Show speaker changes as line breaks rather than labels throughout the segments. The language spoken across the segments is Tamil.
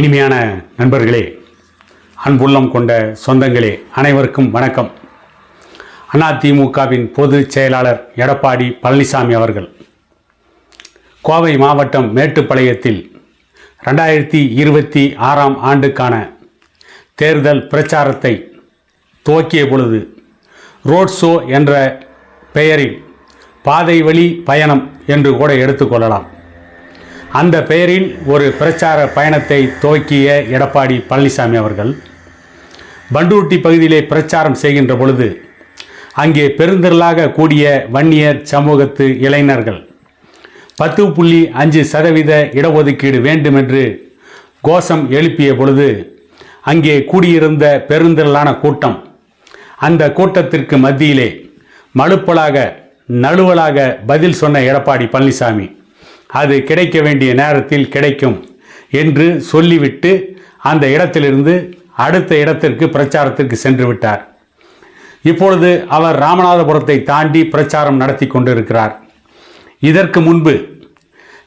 இனிமையான நண்பர்களே அன்புள்ளம் கொண்ட சொந்தங்களே அனைவருக்கும் வணக்கம் அதிமுகவின் பொதுச் செயலாளர் எடப்பாடி பழனிசாமி அவர்கள் கோவை மாவட்டம் மேட்டுப்பாளையத்தில் ரெண்டாயிரத்தி இருபத்தி ஆறாம் ஆண்டுக்கான தேர்தல் பிரச்சாரத்தை துவக்கிய பொழுது ரோட் ஷோ என்ற பெயரில் பாதை வழி பயணம் என்று கூட எடுத்துக்கொள்ளலாம் அந்த பெயரில் ஒரு பிரச்சார பயணத்தை துவக்கிய எடப்பாடி பழனிசாமி அவர்கள் பண்டூட்டி பகுதியிலே பிரச்சாரம் செய்கின்ற பொழுது அங்கே பெருந்திரளாக கூடிய வன்னியர் சமூகத்து இளைஞர்கள் பத்து புள்ளி அஞ்சு சதவீத இடஒதுக்கீடு வேண்டும் என்று கோஷம் எழுப்பிய பொழுது அங்கே கூடியிருந்த பெருந்திரளான கூட்டம் அந்த கூட்டத்திற்கு மத்தியிலே மழுப்பலாக நழுவலாக பதில் சொன்ன எடப்பாடி பழனிசாமி அது கிடைக்க வேண்டிய நேரத்தில் கிடைக்கும் என்று சொல்லிவிட்டு அந்த இடத்திலிருந்து அடுத்த இடத்திற்கு பிரச்சாரத்திற்கு சென்று விட்டார் இப்பொழுது அவர் ராமநாதபுரத்தை தாண்டி பிரச்சாரம் நடத்தி கொண்டிருக்கிறார் இதற்கு முன்பு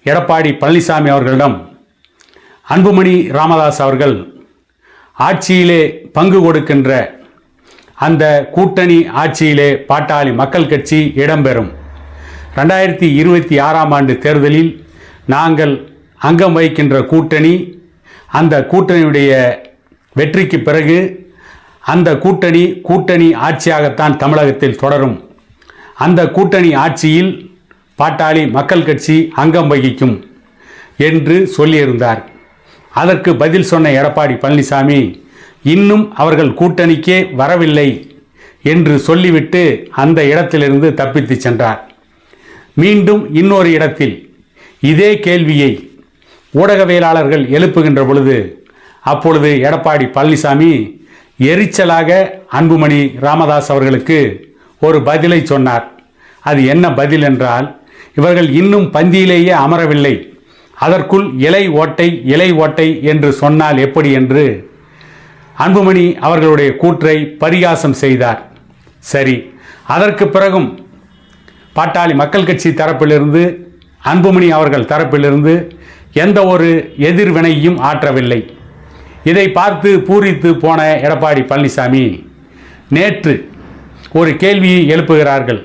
எடப்பாடி பழனிசாமி அவர்களிடம் அன்புமணி ராமதாஸ் அவர்கள் ஆட்சியிலே பங்கு கொடுக்கின்ற அந்த கூட்டணி ஆட்சியிலே பாட்டாளி மக்கள் கட்சி இடம்பெறும் ரெண்டாயிரத்தி இருபத்தி ஆறாம் ஆண்டு தேர்தலில் நாங்கள் அங்கம் வகிக்கின்ற கூட்டணி அந்த கூட்டணியுடைய வெற்றிக்கு பிறகு அந்த கூட்டணி கூட்டணி ஆட்சியாகத்தான் தமிழகத்தில் தொடரும் அந்த கூட்டணி ஆட்சியில் பாட்டாளி மக்கள் கட்சி அங்கம் வகிக்கும் என்று சொல்லியிருந்தார் அதற்கு பதில் சொன்ன எடப்பாடி பழனிசாமி இன்னும் அவர்கள் கூட்டணிக்கே வரவில்லை என்று சொல்லிவிட்டு அந்த இடத்திலிருந்து தப்பித்து சென்றார் மீண்டும் இன்னொரு இடத்தில் இதே கேள்வியை ஊடகவியலாளர்கள் எழுப்புகின்ற பொழுது அப்பொழுது எடப்பாடி பழனிசாமி எரிச்சலாக அன்புமணி ராமதாஸ் அவர்களுக்கு ஒரு பதிலை சொன்னார் அது என்ன பதில் என்றால் இவர்கள் இன்னும் பந்தியிலேயே அமரவில்லை அதற்குள் இலை ஓட்டை இலை ஓட்டை என்று சொன்னால் எப்படி என்று அன்புமணி அவர்களுடைய கூற்றை பரிகாசம் செய்தார் சரி அதற்கு பிறகும் பாட்டாளி மக்கள் கட்சி தரப்பிலிருந்து அன்புமணி அவர்கள் தரப்பிலிருந்து எந்த ஒரு எதிர்வினையும் ஆற்றவில்லை இதை பார்த்து பூரித்து போன எடப்பாடி பழனிசாமி நேற்று ஒரு கேள்வியை எழுப்புகிறார்கள்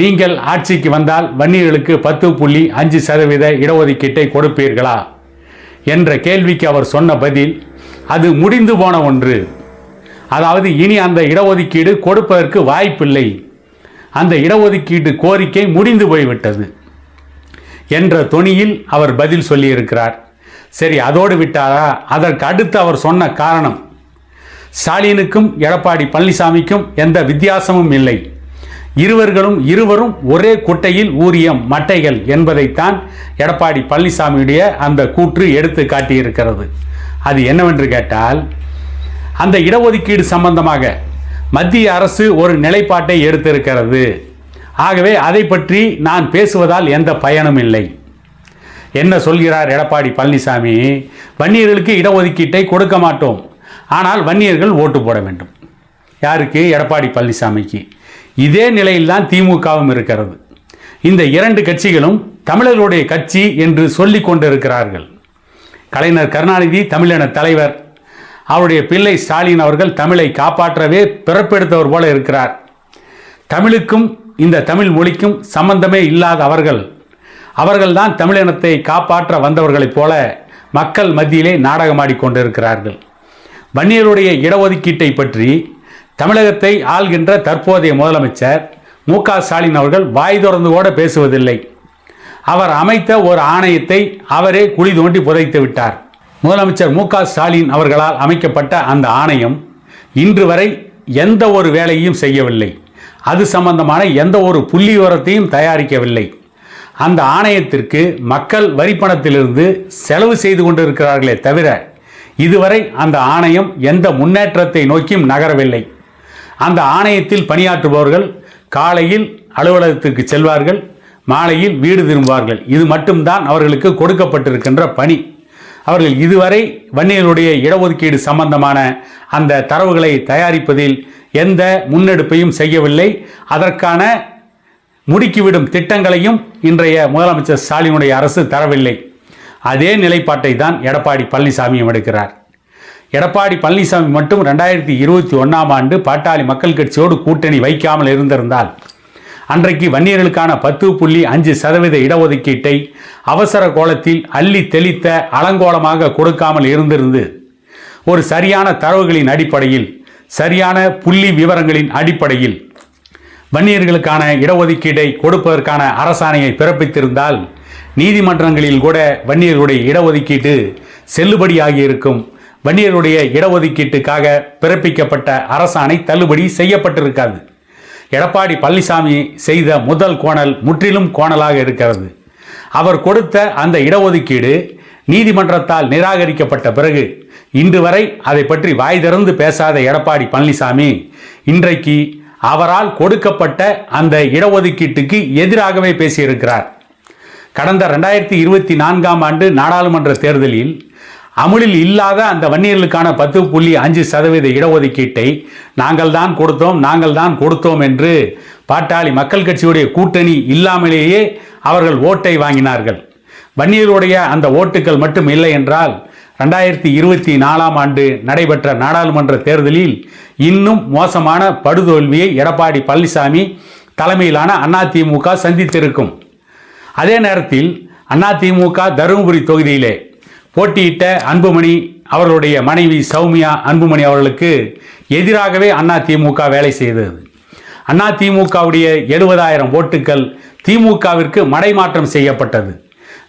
நீங்கள் ஆட்சிக்கு வந்தால் வன்னியர்களுக்கு பத்து புள்ளி அஞ்சு சதவீத இடஒதுக்கீட்டை கொடுப்பீர்களா என்ற கேள்விக்கு அவர் சொன்ன பதில் அது முடிந்து போன ஒன்று அதாவது இனி அந்த இடஒதுக்கீடு கொடுப்பதற்கு வாய்ப்பில்லை அந்த இடஒதுக்கீட்டு கோரிக்கை முடிந்து போய்விட்டது என்ற தொனியில் அவர் பதில் சொல்லியிருக்கிறார் சரி அதோடு விட்டாரா அதற்கு அடுத்து அவர் சொன்ன காரணம் ஸ்டாலினுக்கும் எடப்பாடி பழனிசாமிக்கும் எந்த வித்தியாசமும் இல்லை இருவர்களும் இருவரும் ஒரே குட்டையில் ஊறிய மட்டைகள் என்பதைத்தான் எடப்பாடி பழனிசாமியுடைய அந்த கூற்று எடுத்து காட்டியிருக்கிறது அது என்னவென்று கேட்டால் அந்த இடஒதுக்கீடு சம்பந்தமாக மத்திய அரசு ஒரு நிலைப்பாட்டை எடுத்திருக்கிறது ஆகவே அதை பற்றி நான் பேசுவதால் எந்த பயனும் இல்லை என்ன சொல்கிறார் எடப்பாடி பழனிசாமி வன்னியர்களுக்கு இடஒதுக்கீட்டை கொடுக்க மாட்டோம் ஆனால் வன்னியர்கள் ஓட்டு போட வேண்டும் யாருக்கு எடப்பாடி பழனிசாமிக்கு இதே நிலையில்தான் திமுகவும் இருக்கிறது இந்த இரண்டு கட்சிகளும் தமிழர்களுடைய கட்சி என்று சொல்லி கொண்டிருக்கிறார்கள் கலைஞர் கருணாநிதி தமிழின தலைவர் அவருடைய பிள்ளை ஸ்டாலின் அவர்கள் தமிழை காப்பாற்றவே பிறப்பெடுத்தவர் போல இருக்கிறார் தமிழுக்கும் இந்த தமிழ் மொழிக்கும் சம்பந்தமே இல்லாத அவர்கள் அவர்கள்தான் தமிழினத்தை காப்பாற்ற வந்தவர்களைப் போல மக்கள் மத்தியிலே நாடகமாடி கொண்டிருக்கிறார்கள் வன்னியருடைய இடஒதுக்கீட்டை பற்றி தமிழகத்தை ஆள்கின்ற தற்போதைய முதலமைச்சர் மு ஸ்டாலின் அவர்கள் வாய் திறந்து கூட பேசுவதில்லை அவர் அமைத்த ஒரு ஆணையத்தை அவரே குழி தோண்டி புதைத்து விட்டார் முதலமைச்சர் மு ஸ்டாலின் அவர்களால் அமைக்கப்பட்ட அந்த ஆணையம் இன்று வரை எந்த ஒரு வேலையும் செய்யவில்லை அது சம்பந்தமான எந்த ஒரு புள்ளி விவரத்தையும் தயாரிக்கவில்லை அந்த ஆணையத்திற்கு மக்கள் வரிப்பணத்திலிருந்து செலவு செய்து கொண்டிருக்கிறார்களே தவிர இதுவரை அந்த ஆணையம் எந்த முன்னேற்றத்தை நோக்கியும் நகரவில்லை அந்த ஆணையத்தில் பணியாற்றுபவர்கள் காலையில் அலுவலகத்திற்கு செல்வார்கள் மாலையில் வீடு திரும்புவார்கள் இது மட்டும்தான் அவர்களுக்கு கொடுக்கப்பட்டிருக்கின்ற பணி அவர்கள் இதுவரை வன்னியர்களுடைய இடஒதுக்கீடு சம்பந்தமான அந்த தரவுகளை தயாரிப்பதில் எந்த முன்னெடுப்பையும் செய்யவில்லை அதற்கான முடுக்கிவிடும் திட்டங்களையும் இன்றைய முதலமைச்சர் ஸ்டாலினுடைய அரசு தரவில்லை அதே நிலைப்பாட்டை தான் எடப்பாடி பழனிசாமியும் எடுக்கிறார் எடப்பாடி பழனிசாமி மட்டும் ரெண்டாயிரத்தி இருபத்தி ஒன்றாம் ஆண்டு பாட்டாளி மக்கள் கட்சியோடு கூட்டணி வைக்காமல் இருந்திருந்தால் அன்றைக்கு வன்னியர்களுக்கான பத்து புள்ளி அஞ்சு சதவீத இடஒதுக்கீட்டை அவசர கோலத்தில் அள்ளி தெளித்த அலங்கோலமாக கொடுக்காமல் இருந்திருந்து ஒரு சரியான தரவுகளின் அடிப்படையில் சரியான புள்ளி விவரங்களின் அடிப்படையில் வன்னியர்களுக்கான இடஒதுக்கீட்டை கொடுப்பதற்கான அரசாணையை பிறப்பித்திருந்தால் நீதிமன்றங்களில் கூட வன்னியர்களுடைய இடஒதுக்கீட்டு செல்லுபடியாகியிருக்கும் இருக்கும் வன்னியர்களுடைய இடஒதுக்கீட்டுக்காக பிறப்பிக்கப்பட்ட அரசாணை தள்ளுபடி செய்யப்பட்டிருக்காது எடப்பாடி பழனிசாமி செய்த முதல் கோணல் முற்றிலும் கோணலாக இருக்கிறது அவர் கொடுத்த அந்த இடஒதுக்கீடு நீதிமன்றத்தால் நிராகரிக்கப்பட்ட பிறகு இன்று வரை அதை பற்றி வாய் திறந்து பேசாத எடப்பாடி பழனிசாமி இன்றைக்கு அவரால் கொடுக்கப்பட்ட அந்த இடஒதுக்கீட்டுக்கு எதிராகவே பேசியிருக்கிறார் கடந்த ரெண்டாயிரத்தி இருபத்தி நான்காம் ஆண்டு நாடாளுமன்ற தேர்தலில் அமுலில் இல்லாத அந்த வன்னியர்களுக்கான பத்து புள்ளி அஞ்சு சதவீத இடஒதுக்கீட்டை நாங்கள் தான் கொடுத்தோம் நாங்கள் தான் கொடுத்தோம் என்று பாட்டாளி மக்கள் கட்சியுடைய கூட்டணி இல்லாமலேயே அவர்கள் ஓட்டை வாங்கினார்கள் வன்னியருடைய அந்த ஓட்டுகள் மட்டும் இல்லை என்றால் ரெண்டாயிரத்தி இருபத்தி நாலாம் ஆண்டு நடைபெற்ற நாடாளுமன்ற தேர்தலில் இன்னும் மோசமான படுதோல்வியை எடப்பாடி பழனிசாமி தலைமையிலான அதிமுக சந்தித்திருக்கும் அதே நேரத்தில் அதிமுக தருமபுரி தொகுதியிலே போட்டியிட்ட அன்புமணி அவர்களுடைய மனைவி சௌமியா அன்புமணி அவர்களுக்கு எதிராகவே அண்ணா திமுக வேலை செய்தது அண்ணா திமுகவுடைய எழுபதாயிரம் ஓட்டுகள் திமுகவிற்கு மடைமாற்றம் செய்யப்பட்டது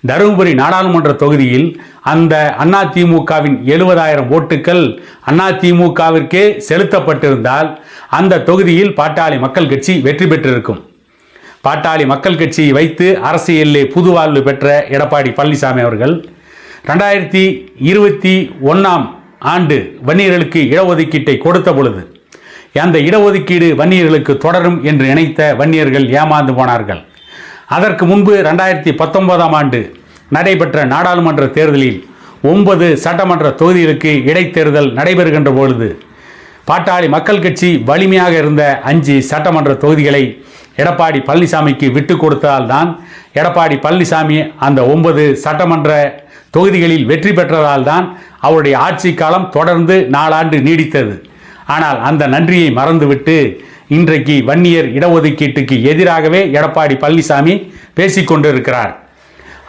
தருமபுரி நாடாளுமன்ற தொகுதியில் அந்த அண்ணா திமுகவின் எழுபதாயிரம் ஓட்டுக்கள் அண்ணா திமுகவிற்கே செலுத்தப்பட்டிருந்தால் அந்த தொகுதியில் பாட்டாளி மக்கள் கட்சி வெற்றி பெற்றிருக்கும் பாட்டாளி மக்கள் கட்சியை வைத்து அரசியலிலே புதுவாழ்வு பெற்ற எடப்பாடி பழனிசாமி அவர்கள் ரெண்டாயிரத்தி இருபத்தி ஒன்றாம் ஆண்டு வன்னியர்களுக்கு இடஒதுக்கீட்டை கொடுத்த பொழுது அந்த இடஒதுக்கீடு வன்னியர்களுக்கு தொடரும் என்று நினைத்த வன்னியர்கள் ஏமாந்து போனார்கள் அதற்கு முன்பு ரெண்டாயிரத்தி பத்தொன்பதாம் ஆண்டு நடைபெற்ற நாடாளுமன்ற தேர்தலில் ஒன்பது சட்டமன்ற தொகுதிகளுக்கு இடைத்தேர்தல் நடைபெறுகின்ற பொழுது பாட்டாளி மக்கள் கட்சி வலிமையாக இருந்த அஞ்சு சட்டமன்ற தொகுதிகளை எடப்பாடி பழனிசாமிக்கு விட்டு கொடுத்தால்தான் எடப்பாடி பழனிசாமி அந்த ஒன்பது சட்டமன்ற தொகுதிகளில் வெற்றி பெற்றதால் தான் அவருடைய ஆட்சி காலம் தொடர்ந்து நாலாண்டு நீடித்தது ஆனால் அந்த நன்றியை மறந்துவிட்டு இன்றைக்கு வன்னியர் இடஒதுக்கீட்டுக்கு எதிராகவே எடப்பாடி பழனிசாமி பேசிக்கொண்டிருக்கிறார்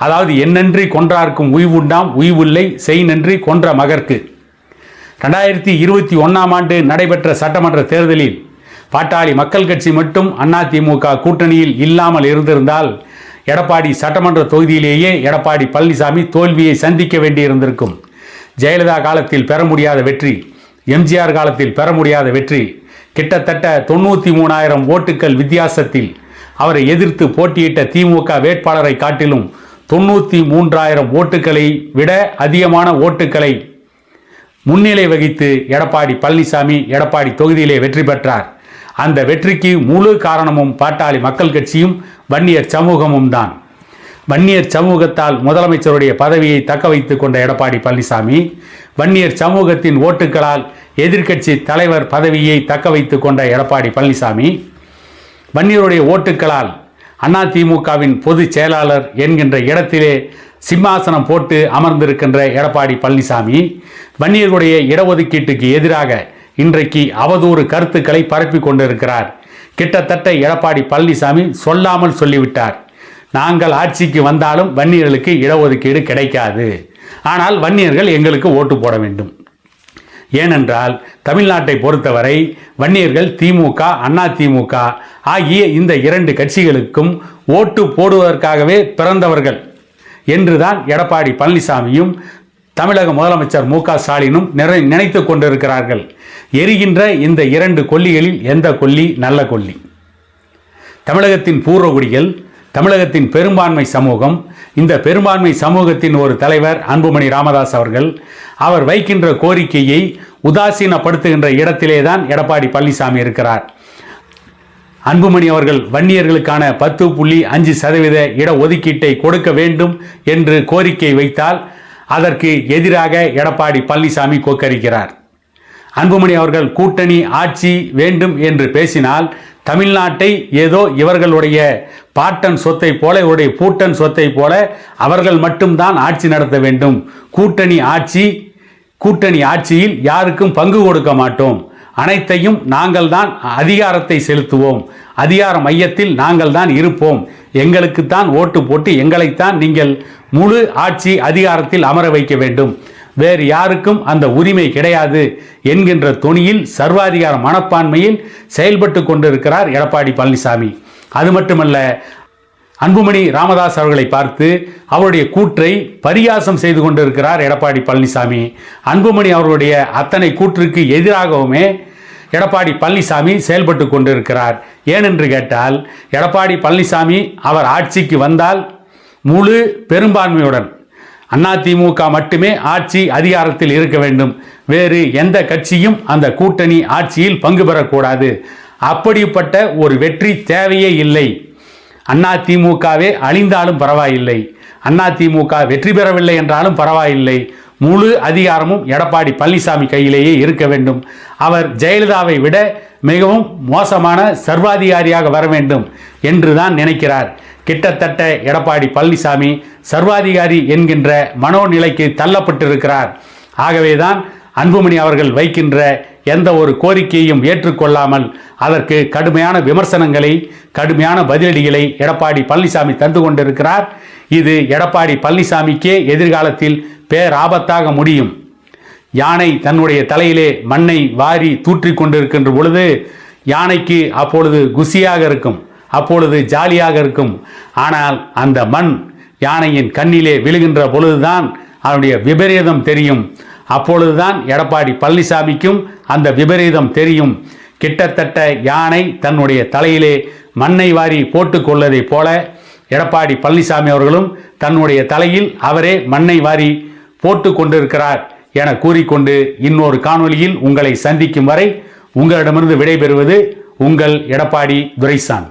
அதாவது என்னன்றி கொன்றார்க்கும் உய்வுண்டாம் உய்வில்லை செய் நன்றி கொன்ற மகற்கு ரெண்டாயிரத்தி இருபத்தி ஒன்றாம் ஆண்டு நடைபெற்ற சட்டமன்ற தேர்தலில் பாட்டாளி மக்கள் கட்சி மட்டும் அதிமுக கூட்டணியில் இல்லாமல் இருந்திருந்தால் எடப்பாடி சட்டமன்ற தொகுதியிலேயே எடப்பாடி பழனிசாமி தோல்வியை சந்திக்க வேண்டியிருந்திருக்கும் ஜெயலலிதா காலத்தில் பெற முடியாத வெற்றி எம்ஜிஆர் காலத்தில் பெற முடியாத வெற்றி கிட்டத்தட்ட தொண்ணூற்றி மூணாயிரம் ஓட்டுக்கள் வித்தியாசத்தில் அவரை எதிர்த்து போட்டியிட்ட திமுக வேட்பாளரை காட்டிலும் தொண்ணூற்றி மூன்றாயிரம் ஓட்டுக்களை விட அதிகமான ஓட்டுக்களை முன்னிலை வகித்து எடப்பாடி பழனிசாமி எடப்பாடி தொகுதியிலே வெற்றி பெற்றார் அந்த வெற்றிக்கு முழு காரணமும் பாட்டாளி மக்கள் கட்சியும் வன்னியர் சமூகமும் தான் வன்னியர் சமூகத்தால் முதலமைச்சருடைய பதவியை தக்க வைத்து கொண்ட எடப்பாடி பழனிசாமி வன்னியர் சமூகத்தின் ஓட்டுகளால் எதிர்க்கட்சி தலைவர் பதவியை தக்க வைத்து கொண்ட எடப்பாடி பழனிசாமி வன்னியருடைய ஓட்டுகளால் அதிமுகவின் பொதுச் செயலாளர் என்கின்ற இடத்திலே சிம்மாசனம் போட்டு அமர்ந்திருக்கின்ற எடப்பாடி பழனிசாமி வன்னியருடைய இடஒதுக்கீட்டுக்கு எதிராக இன்றைக்கு அவதூறு கருத்துக்களை பரப்பி கொண்டிருக்கிறார் கிட்டத்தட்ட எடப்பாடி பழனிசாமி சொல்லாமல் சொல்லிவிட்டார் நாங்கள் ஆட்சிக்கு வந்தாலும் வன்னியர்களுக்கு இடஒதுக்கீடு கிடைக்காது ஆனால் வன்னியர்கள் எங்களுக்கு ஓட்டு போட வேண்டும் ஏனென்றால் தமிழ்நாட்டை பொறுத்தவரை வன்னியர்கள் திமுக அண்ணா திமுக ஆகிய இந்த இரண்டு கட்சிகளுக்கும் ஓட்டு போடுவதற்காகவே பிறந்தவர்கள் என்றுதான் எடப்பாடி பழனிசாமியும் தமிழக முதலமைச்சர் மு க ஸ்டாலினும் நிறை நினைத்து கொண்டிருக்கிறார்கள் எரிகின்ற இந்த இரண்டு கொல்லிகளில் எந்த கொல்லி நல்ல கொல்லி தமிழகத்தின் பூர்வகுடிகள் தமிழகத்தின் பெரும்பான்மை சமூகம் இந்த பெரும்பான்மை சமூகத்தின் ஒரு தலைவர் அன்புமணி ராமதாஸ் அவர்கள் அவர் வைக்கின்ற கோரிக்கையை உதாசீனப்படுத்துகின்ற இடத்திலே தான் எடப்பாடி பழனிசாமி இருக்கிறார் அன்புமணி அவர்கள் வன்னியர்களுக்கான பத்து புள்ளி அஞ்சு சதவீத இடஒதுக்கீட்டை கொடுக்க வேண்டும் என்று கோரிக்கை வைத்தால் அதற்கு எதிராக எடப்பாடி பழனிசாமி கோக்கரிக்கிறார் அன்புமணி அவர்கள் கூட்டணி ஆட்சி வேண்டும் என்று பேசினால் தமிழ்நாட்டை ஏதோ இவர்களுடைய பாட்டன் சொத்தை போல இவருடைய பூட்டன் சொத்தை போல அவர்கள் மட்டும்தான் ஆட்சி நடத்த வேண்டும் கூட்டணி ஆட்சி கூட்டணி ஆட்சியில் யாருக்கும் பங்கு கொடுக்க மாட்டோம் அனைத்தையும் நாங்கள் தான் அதிகாரத்தை செலுத்துவோம் அதிகார மையத்தில் நாங்கள் தான் இருப்போம் எங்களுக்கு தான் ஓட்டு போட்டு எங்களைத்தான் நீங்கள் முழு ஆட்சி அதிகாரத்தில் அமர வைக்க வேண்டும் வேறு யாருக்கும் அந்த உரிமை கிடையாது என்கின்ற துணியில் சர்வாதிகார மனப்பான்மையில் செயல்பட்டு கொண்டிருக்கிறார் எடப்பாடி பழனிசாமி அது மட்டுமல்ல அன்புமணி ராமதாஸ் அவர்களை பார்த்து அவருடைய கூற்றை பரியாசம் செய்து கொண்டிருக்கிறார் எடப்பாடி பழனிசாமி அன்புமணி அவருடைய அத்தனை கூற்றுக்கு எதிராகவுமே எடப்பாடி பழனிசாமி செயல்பட்டு கொண்டிருக்கிறார் ஏனென்று கேட்டால் எடப்பாடி பழனிசாமி அவர் ஆட்சிக்கு வந்தால் முழு பெரும்பான்மையுடன் அதிமுக மட்டுமே ஆட்சி அதிகாரத்தில் இருக்க வேண்டும் வேறு எந்த கட்சியும் அந்த கூட்டணி ஆட்சியில் பங்கு பெறக்கூடாது அப்படிப்பட்ட ஒரு வெற்றி தேவையே இல்லை அதிமுகவே அழிந்தாலும் பரவாயில்லை அதிமுக வெற்றி பெறவில்லை என்றாலும் பரவாயில்லை முழு அதிகாரமும் எடப்பாடி பழனிசாமி கையிலேயே இருக்க வேண்டும் அவர் ஜெயலலிதாவை விட மிகவும் மோசமான சர்வாதிகாரியாக வர வேண்டும் என்றுதான் நினைக்கிறார் கிட்டத்தட்ட எடப்பாடி பழனிசாமி சர்வாதிகாரி என்கின்ற மனோநிலைக்கு தள்ளப்பட்டிருக்கிறார் ஆகவேதான் அன்புமணி அவர்கள் வைக்கின்ற எந்த ஒரு கோரிக்கையையும் ஏற்றுக்கொள்ளாமல் அதற்கு கடுமையான விமர்சனங்களை கடுமையான பதிலடிகளை எடப்பாடி பழனிசாமி தந்து கொண்டிருக்கிறார் இது எடப்பாடி பழனிசாமிக்கே எதிர்காலத்தில் பேராபத்தாக முடியும் யானை தன்னுடைய தலையிலே மண்ணை வாரி தூற்றி கொண்டிருக்கின்ற பொழுது யானைக்கு அப்பொழுது குசியாக இருக்கும் அப்பொழுது ஜாலியாக இருக்கும் ஆனால் அந்த மண் யானையின் கண்ணிலே விழுகின்ற பொழுதுதான் அதனுடைய விபரீதம் தெரியும் அப்பொழுதுதான் எடப்பாடி பழனிசாமிக்கும் அந்த விபரீதம் தெரியும் கிட்டத்தட்ட யானை தன்னுடைய தலையிலே மண்ணை வாரி போட்டு போல எடப்பாடி பழனிசாமி அவர்களும் தன்னுடைய தலையில் அவரே மண்ணை வாரி போட்டு கொண்டிருக்கிறார் என கூறிக்கொண்டு இன்னொரு காணொலியில் உங்களை சந்திக்கும் வரை உங்களிடமிருந்து விடைபெறுவது உங்கள் எடப்பாடி துரைசான்